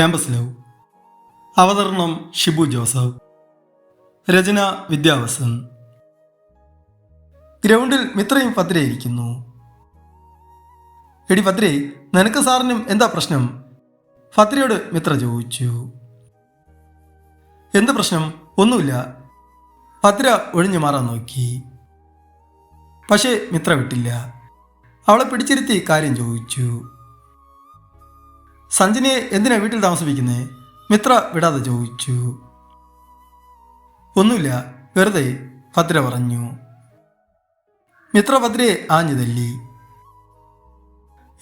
Campus love അവതരണം Shibu Joseph. രചന വിദ്യാവസൻ. ഗ്രൗണ്ടിൽ മിത്രയും പത്രയിരിക്കുന്നു എടി പത്രേ നിനക്ക് സാറിനും എന്താ പ്രശ്നം? ഫത്രയോട് മിത്ര ചോദിച്ചു. എന്ത് പ്രശ്നം? ഒന്നുമില്ല. ഭദ്ര ഒഴിഞ്ഞു മാറാൻ നോക്കി. പക്ഷേ മിത്ര വിട്ടില്ല. അവളെ പിടിച്ചിരുത്തി കാര്യം ചോദിച്ചു. സഞ്ജനയെ എന്തിനാ വീട്ടിൽ താമസിപ്പിക്കുന്നേ? മിത്ര വിടാതെ ചോദിച്ചു. ഒന്നുമില്ല വെറുതെ ഭദ്ര പറഞ്ഞു. മിത്ര ഭദ്രയെ ആഞ്ഞു തല്ലി.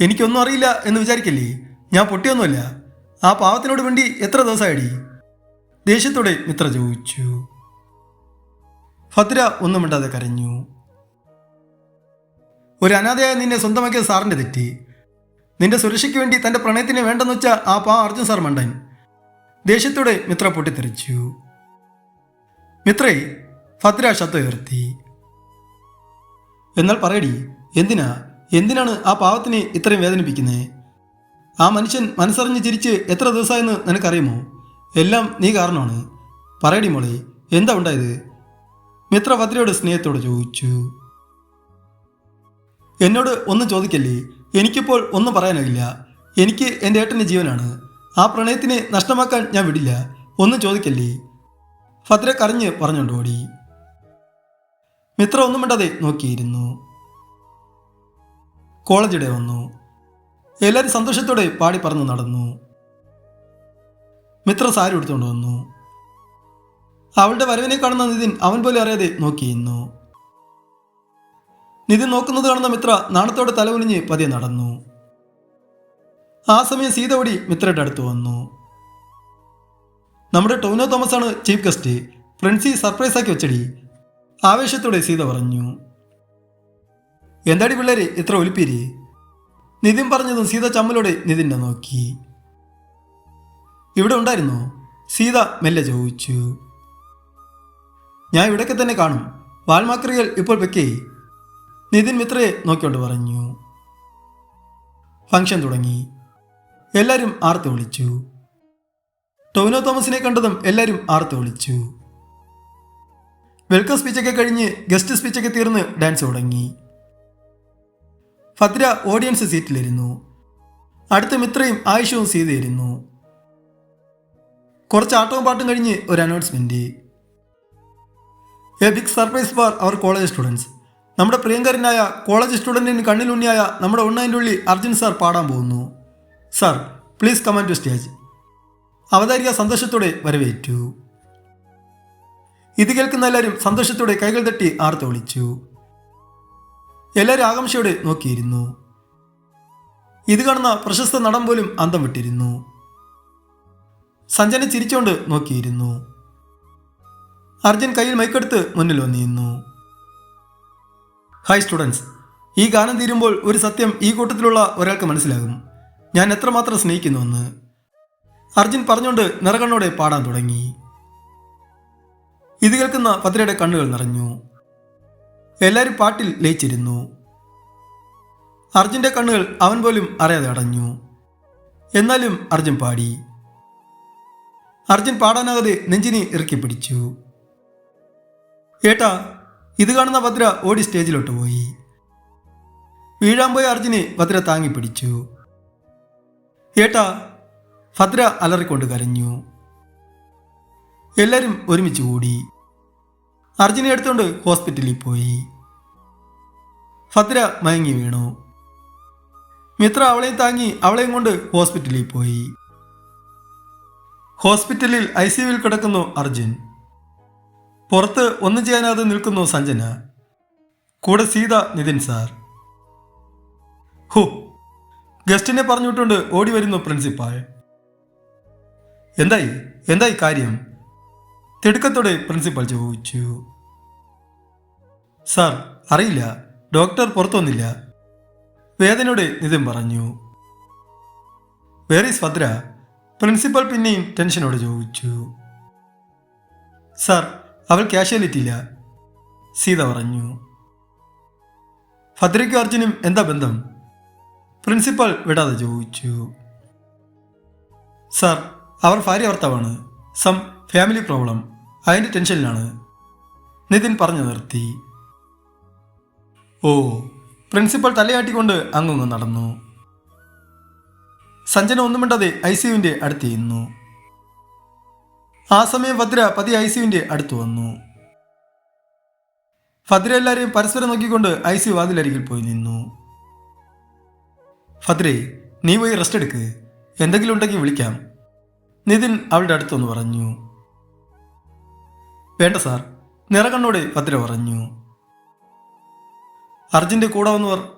എനിക്കൊന്നും അറിയില്ല എന്ന് വിചാരിക്കല്ലേ? ഞാൻ പൊട്ടിയൊന്നുമല്ല. ആ പാവത്തിനോട് വേണ്ടി എത്ര ദിവസമായിടി? ദേഷ്യത്തോടെ മിത്ര ചോദിച്ചു. ഭദ്ര ഒന്നും മിണ്ടാതെ കരഞ്ഞു. ഒരു അനാഥയായ നിന്നെ സ്വന്തമാക്കിയ സാറിന്റെ തെറ്റ്. നിന്റെ സുരക്ഷയ്ക്ക് വേണ്ടി തന്റെ പ്രണയത്തിന് വേണ്ടെന്ന് വെച്ച ആ പാ അർജുൻ സാർ മണ്ടൻ. ദേഷ്യത്തോടെ മിത്ര പൊട്ടിത്തെറിച്ചു. മിത്രേ ഭദ്ര ശത്തുയർത്തി എന്നാൽ പറയടി എന്തിനാ? എന്തിനാണ് ആ പാവത്തിനെ ഇത്രയും വേദനിപ്പിക്കുന്നത് ആ മനുഷ്യൻ മനസ്സറിഞ്ഞ് ചിരിച്ച് എത്ര ദിവസമായെന്ന് നിനക്കറിയുമോ? എല്ലാം നീ കാരണമാണ്. പറയടി മോളെ എന്താ ഉണ്ടായത്? മിത്ര ഭദ്രയോട് സ്നേഹത്തോട് ചോദിച്ചു. എന്നോട് ഒന്നും ചോദിക്കല്ലേ? എനിക്കിപ്പോൾ ഒന്നും പറയാനാകില്ല എനിക്ക് എന്റെ ഏട്ടന്റെ ജീവനാണ്. ആ പ്രണയത്തിനെ നഷ്ടമാക്കാൻ ഞാൻ വിടില്ല. ഒന്നും ചോദിക്കല്ലേ? ഭദ്ര കരഞ്ഞ് പറഞ്ഞുകൊണ്ട് ഓടി. മിത്ര ഒന്നും മിണ്ടാതെ നോക്കിയിരുന്നു. കോളേജിടെ വന്നു. എല്ലാവരും സന്തോഷത്തോടെ പാടി പറന്ന് നടന്നു. മിത്ര സാരി എടുത്തുകൊണ്ട് വന്നു. അവളുടെ വരവിനെ കാണുന്ന നിതിൻ അവൻ പോലും അറിയാതെ നോക്കിയിരുന്നു. നിതിൻ നോക്കുന്നത് കാണുന്ന മിത്ര നാണത്തോടെ തലകുനിഞ്ഞ് പതിയെ നടന്നു. ആ സമയം സീത ഓടി മിത്രയുടെ അടുത്ത് വന്നു. നമ്മുടെ ടോനോ തോമസ് ആണ് ചീഫ് ഗസ്റ്റ്. ഫ്രണ്ട്സി സർപ്രൈസ് ആക്കി വെച്ചടി. ആവേശത്തോടെ സീത പറഞ്ഞു. എന്താടി പിള്ളേരെ ഇത്ര ഒലിപ്പീര്? നിതിൻ പറഞ്ഞതും സീത ചമ്മലോടെ നിതിനെ നോക്കി. ഇവിടെ ഉണ്ടായിരുന്നോ? സീത മെല്ലെ ചോദിച്ചു. ഞാൻ ഇവിടെയൊക്കെ തന്നെ കാണും. വാൽമാക്രികൾ ഇപ്പോൾ വെക്കേ. നിതിൻ മിത്രയെ നോക്കിക്കൊണ്ട് പറഞ്ഞു. ഫംഗ്ഷൻ തുടങ്ങി. എല്ലാവരും ആർത്ത് വിളിച്ചു. ടോവിനോ തോമസിനെ കണ്ടതും എല്ലാവരും ആർത്ത് വിളിച്ചു. വെൽക്കം സ്പീച്ചൊക്കെ കഴിഞ്ഞ് ഗസ്റ്റ് സ്പീച്ചൊക്കെ തീർന്ന് ഡാൻസ് തുടങ്ങി. ഫത്ര ഓഡിയൻസ് സീറ്റിലിരുന്നു. അടുത്ത മിത്രയും ആയുഷവും സീതയിരുന്നു കുറച്ച് ആട്ടവും പാട്ടും കഴിഞ്ഞ് ഒരു announcement a big surprise for our college students. നമ്മുടെ പ്രിയങ്കരനായ കോളേജ് സ്റ്റുഡന്റിന് കണ്ണിലുണ്ണിയായ നമ്മുടെ ഉണ്ണതിന്റെ ഉള്ളി അർജുൻ സാർ പാടാൻ പോകുന്നു. Sir please come on to stage അവതാരിക സന്തോഷത്തോടെ വരവേറ്റു. ഇത് കേൾക്കുന്ന എല്ലാവരും സന്തോഷത്തോടെ കൈകൾ തട്ടി ആർത്ത് വിളിച്ചു എല്ലാവരും ആകാംക്ഷയോടെ നോക്കിയിരുന്നു. ഇത് കാണുന്ന പ്രശസ്ത നടൻ പോലും അന്തം വിട്ടിരുന്നു. സഞ്ജന ചിരിച്ചുകൊണ്ട് നോക്കിയിരുന്നു. അർജുൻ കയ്യിൽ മൈക്കെടുത്ത് മുന്നിൽ വന്നിരുന്നു. Hi students. ഈ ഗാനം തീരുമ്പോൾ ഒരു സത്യം ഈ കൂട്ടത്തിലുള്ള ഒരാൾക്ക് മനസ്സിലാകും. ഞാൻ എത്രമാത്രം സ്നേഹിക്കുന്നുവെന്ന് അർജുൻ പറഞ്ഞുകൊണ്ട് നിറകണ്ണോടെ പാടാൻ തുടങ്ങി. ഇത് കേൾക്കുന്ന പത്രയുടെ കണ്ണുകൾ നിറഞ്ഞു. എല്ലാവരും പാട്ടിൽ ലയിച്ചിരുന്നു. അർജുന്റെ കണ്ണുകൾ അവൻ പോലും അറിയാതെ അടഞ്ഞു. എന്നാലും അർജുൻ പാടി. അർജുൻ പാടാനാകാതെ നെഞ്ചിനെ ഇറക്കി പിടിച്ചു. ഏട്ടാ ഇത് കാണുന്ന ഭദ്ര ഓടി സ്റ്റേജിലോട്ട് പോയി. വീഴാൻ പോയ അർജുനെ ഭദ്ര താങ്ങി പിടിച്ചു. ഏട്ടാ ഭദ്ര അലറിക്കൊണ്ട് കരഞ്ഞു. എല്ലാവരും ഒരുമിച്ച് കൂടി. അർജുനെ എടുത്തുകൊണ്ട് ഹോസ്പിറ്റലിൽ പോയി. ഭദ്ര മയങ്ങി വീണു. മിത്ര അവളെയും താങ്ങി അവളെയും കൊണ്ട് ഹോസ്പിറ്റലിൽ പോയി. ഹോസ്പിറ്റലിൽ ഐ സിയുവിൽ കിടക്കുന്നു അർജുൻ. പുറത്ത് ഒന്നും ചെയ്യാനാതെ നിൽക്കുന്നു സഞ്ജന. കൂടെ സീത നിതിൻ സാർ ഹോ ഗസ്റ്റിനെ പറഞ്ഞുവിട്ടുണ്ട് ഓടി വരുന്നു പ്രിൻസിപ്പാൾ എന്തായി? എന്തായി കാര്യം? തിടുക്കത്തോടെ പ്രിൻസിപ്പാൾ ചോദിച്ചു. സാർ അറിയില്ല. ഡോക്ടർ പുറത്തൊന്നില്ല. വേദനയുടെ നിതിൻ പറഞ്ഞു. വേറെ ഭദ്ര? പ്രിൻസിപ്പൽ പിന്നെയും ടെൻഷനോടെ ചോദിച്ചു. സാർ അവൾ കാഷ്വാലിറ്റിയില്ല. സീത പറഞ്ഞു. ഭദ്രയ്ക്കും അർജുനും എന്താ ബന്ധം? പ്രിൻസിപ്പൽ വിടാതെ ചോദിച്ചു. സാർ അവർ ഭാര്യ ഭർത്താവാണ്. Some family problem. അതിന്റെ ടെൻഷനിലാണ്. നിതിൻ പറഞ്ഞു നിർത്തി. ഓ പ്രിൻസിപ്പൽ തലയാട്ടിക്കൊണ്ട് അങ്ങുങ്ങ് നടന്നു. സഞ്ജന ഒന്നും മിണ്ടാതെ ഐ സിയുവിന്റെ അടുത്ത് ചെയ്യുന്നു ആ സമയം ഭദ്ര പതി ഐ സിയുവിന്റെ അടുത്ത് വന്നു. ഭദ്ര എല്ലാവരെയും പരസ്പരം നോക്കിക്കൊണ്ട് ഐ സി വാതിലരികിൽ പോയി നിന്നു. ഭദ്രേ നീ പോയി റെസ്റ്റ് എടുക്ക്. എന്തെങ്കിലും ഉണ്ടെങ്കിൽ വിളിക്കാം. നിതിൻ അവളുടെ അടുത്തൊന്ന് പറഞ്ഞു. വേണ്ട സാർ നിറകണ്ണോടെ ഭദ്ര പറഞ്ഞു. അർജുന്റെ കൂടെ വന്നവർ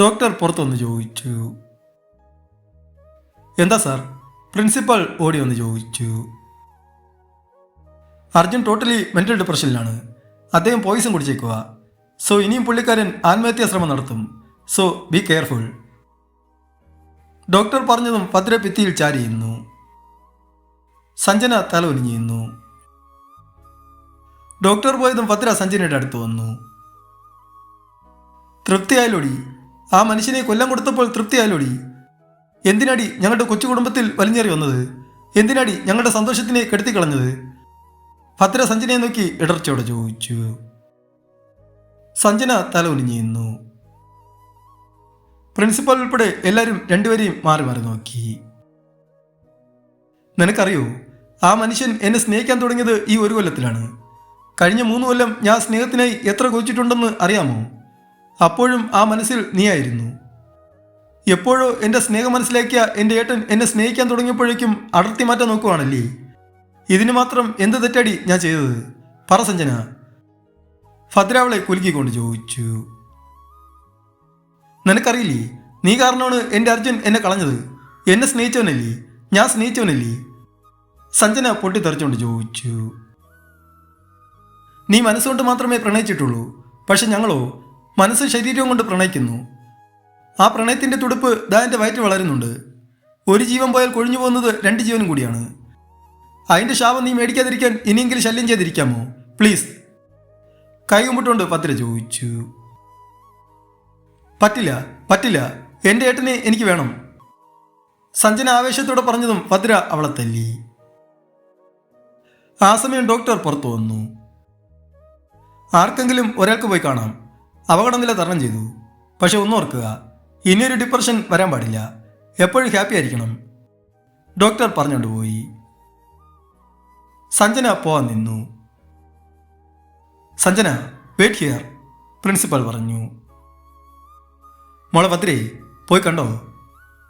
ഡോക്ടർ പുറത്തുവന്ന് ചോദിച്ചു. എന്താ സാർ? പ്രിൻസിപ്പൽ ഓടി വന്ന് ചോദിച്ചു. അർജുൻ ടോട്ടലി മെന്റൽ ഡിപ്രഷനിലാണ് അദ്ദേഹം പോയിസൺ കുടിച്ചേക്കുക. സോ ഇനിയും പുള്ളിക്കാരൻ ആത്മഹത്യാ ശ്രമം നടത്തും. സോ ബി കെയർഫുൾ ഡോക്ടർ പറഞ്ഞതും ഭദ്ര ഭിത്തിയിൽ ചാരിയുന്നു സഞ്ജന തല ഒലിഞ്ഞിരുന്നു ഡോക്ടർ പോയതും ഭദ്ര സഞ്ജനയുടെ അടുത്ത് വന്നു. തൃപ്തിയായാലൊടി ആ മനുഷ്യനെ കൊല്ലം കൊടുത്തപ്പോൾ തൃപ്തിയായാലൊടി എന്തിനാടി ഞങ്ങളുടെ കൊച്ചു കുടുംബത്തിൽ വലിഞ്ഞേറി വന്നത്? എന്തിനാടി ഞങ്ങളുടെ സന്തോഷത്തിനെ കെടുത്തിക്കളഞ്ഞത്? ഭദ്ര സഞ്ജനയെ നോക്കി ഇടർച്ചയോടെ ചോദിച്ചു. സഞ്ജന തല ഒലിഞ്ഞിരുന്നു പ്രിൻസിപ്പൽ ഉൾപ്പെടെ എല്ലാവരും രണ്ടുപേരെയും മാറി മാറി നോക്കി. നിനക്കറിയോ ആ മനുഷ്യൻ എന്നെ സ്നേഹിക്കാൻ തുടങ്ങിയത് ഈ ഒരു കൊല്ലത്തിലാണ്. കഴിഞ്ഞ മൂന്ന് കൊല്ലം ഞാൻ സ്നേഹത്തിനായി എത്ര കൊച്ചിട്ടുണ്ടെന്ന് അറിയാമോ? അപ്പോഴും ആ മനസ്സിൽ നീയായിരുന്നു. എപ്പോഴോ എന്റെ സ്നേഹം മനസ്സിലാക്കിയ എന്റെ ഏട്ടൻ എന്നെ സ്നേഹിക്കാൻ തുടങ്ങിയപ്പോഴേക്കും അടർത്തി മാറ്റാൻ നോക്കുവാണല്ലേ? ഇതിന് മാത്രം എന്ത് തെറ്റടി ഞാൻ ചെയ്തത്? പറ സഞ്ജന. ഭദ്രാവളെ കുലുക്കിക്കൊണ്ട് ചോദിച്ചു. നിനക്കറിയില്ലേ നീ കാരണമാണ് എന്റെ അർജുൻ എന്നെ കളഞ്ഞത്? എന്നെ സ്നേഹിച്ചവനല്ലേ? ഞാൻ സ്നേഹിച്ചവനല്ലേ? സഞ്ജന പൊട്ടിത്തെറിച്ചുകൊണ്ട് ചോദിച്ചു. നീ മനസ്സുകൊണ്ട് മാത്രമേ പ്രണയിച്ചിട്ടുള്ളൂ. പക്ഷെ ഞങ്ങളോ മനസ്സ് ശരീരവും കൊണ്ട് പ്രണയിക്കുന്നു. ആ പ്രണയത്തിന്റെ തുടുപ്പ് ദാ എന്റെ വയറ്റിൽ വളരുന്നുണ്ട്. ഒരു ജീവൻ പോയാൽ കൊഴിഞ്ഞു പോകുന്നത് രണ്ട് ജീവനും കൂടിയാണ്. അതിന്റെ ശാപം നീ മേടിക്കാതിരിക്കാൻ ഇനിയെങ്കിലും ശല്യം ചെയ്തിരിക്കാമോ? പ്ലീസ് കൈകുമ്പിട്ടുകൊണ്ട് പത്തിര ചോദിച്ചു. പറ്റില്ല പറ്റില്ല. എന്റെ ഏട്ടനെ എനിക്ക് വേണം. സഞ്ജന ആവേശത്തോടെ പറഞ്ഞതും ഭദ്ര അവളെ തല്ലി. ആ സമയം ഡോക്ടർ പുറത്തു വന്നു. ആർക്കെങ്കിലും ഒരാൾക്ക് പോയി കാണാം. അപകടനില തരണം ചെയ്തു. പക്ഷെ ഒന്നോർക്കുക ഇനിയൊരു ഡിപ്രഷൻ വരാൻ പാടില്ല. എപ്പോഴും ഹാപ്പി ആയിരിക്കണം. ഡോക്ടർ പറഞ്ഞുകൊണ്ട് പോയി. സഞ്ജന പോവാൻ നിന്നു. സഞ്ജന വെയിറ്റ് ഹിയർ പ്രിൻസിപ്പൽ പറഞ്ഞു. മോളെ ഭദ്രേ പോയി കണ്ടോ?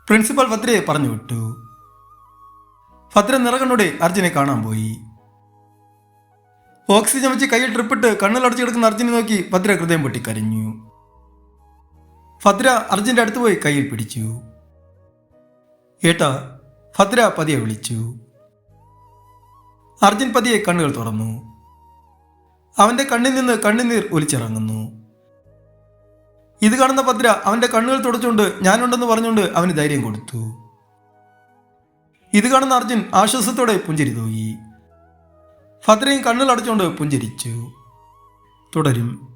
പ്രിൻസിപ്പൽ ഭദ്രയെ പറഞ്ഞു വിട്ടു. ഭദ്ര നിറകണ്ണോടെ അർജുനെ കാണാൻ പോയി. ഓക്സിജൻ വെച്ച് കയ്യിൽ ട്രിപ്പിട്ട് കണ്ണിലടച്ചു കിടക്കുന്ന അർജുനെ നോക്കി ഭദ്ര ഹൃദയം പൊട്ടിക്കരഞ്ഞു ഭദ്ര അർജുന്റെ അടുത്ത് പോയി കയ്യിൽ പിടിച്ചു. ഏട്ടാ ഭദ്ര പതിയെ വിളിച്ചു. അർജുൻ പതിയെ കണ്ണുകൾ തുറന്നു. അവന്റെ കണ്ണിൽ നിന്ന് കണ്ണുനീർ ഒലിച്ചിറങ്ങുന്നു. ഇത് കാണുന്ന ഭദ്ര അവന്റെ കണ്ണുകൾ തുടച്ചുകൊണ്ട് ഞാനുണ്ടെന്ന് പറഞ്ഞുകൊണ്ട് അവന് ധൈര്യം കൊടുത്തു. ഇത് കാണുന്ന അർജുൻ ആശ്വാസത്തോടെ പുഞ്ചിരി തൂകി. ഭദ്രയും കണ്ണുകൾ അടച്ചുകൊണ്ട് പുഞ്ചിരിച്ചു. തുടരും.